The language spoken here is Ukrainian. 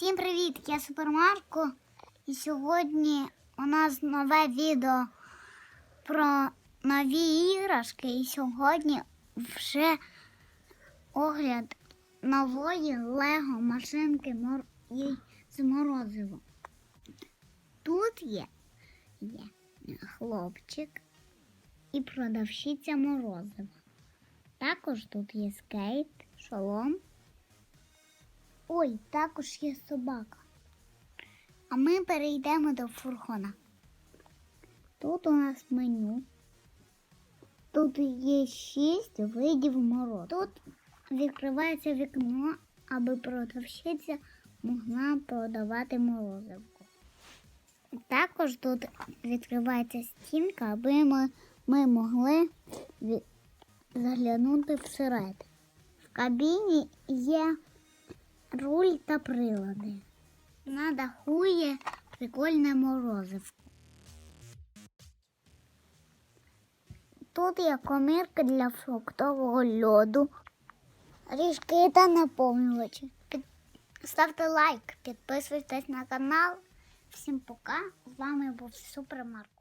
Всім привіт! Я Супермарко. І сьогодні у нас нове відео про нові іграшки. І сьогодні вже огляд нової Лего машинки з морозивом. Тут є, є хлопчик і продавщиця морозива. Також тут є скейт, шолом. Ой, також є собака. А ми перейдемо до фургона. Тут у нас меню. Тут є шість видів морозу. Тут відкривається вікно, аби продавщиця могла продавати морозивку. Також тут відкривається стінка, аби ми, ми могли ві- заглянути всередину. В кабіні є руль та прилади. На даху є прикольне морозиво. Тут є комірка для фруктового льоду, ріжки та наповнювачі. Ставте лайк, підписуйтесь на канал. Всім пока. З вами був Супермарко.